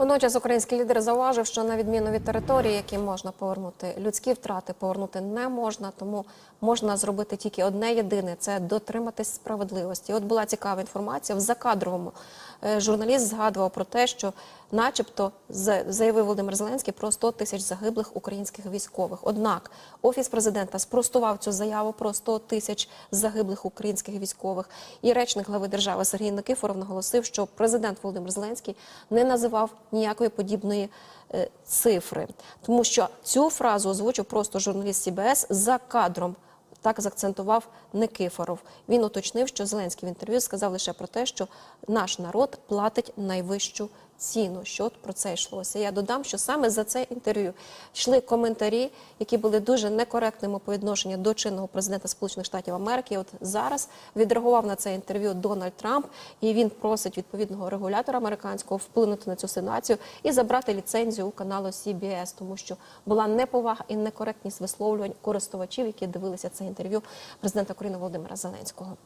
Водночас український лідер зауважив, що на відміну від території, які можна повернути, людські втрати повернути не можна, тому можна зробити тільки одне єдине це дотриматись справедливості. От була цікава інформація в закадровому. е, Журналіст згадував про те, що, начебто, заявив Володимир Зеленський про 100 тисяч загиблих українських військових. Однак офіс президента спростував цю заяву про 100 тисяч загиблих українських військових. І речник глави держави Сергій Никифоров наголосив, що президент Володимир Зеленський не називав ніякої подібної е, цифри, тому що цю фразу озвучив просто журналіст СІБС за кадром. Так заакцентував Никифоров. Він уточнив, що Зеленський в інтерв'ю сказав лише про те, що наш народ платить найвищу ціну. Що про це йшлося? Я додам, що саме за це інтерв'ю йшли коментарі, які були дуже некоректними по відношенню до чинного президента Сполучених Штатів Америки. От зараз відреагував на це інтерв'ю Дональд Трамп, і він просить відповідного регулятора американського вплинути на цю ситуацію і забрати ліцензію у каналу CBS, тому що була неповага і некоректність висловлювань користувачів, які дивилися це інтерв'ю президента України Володимира Зеленського.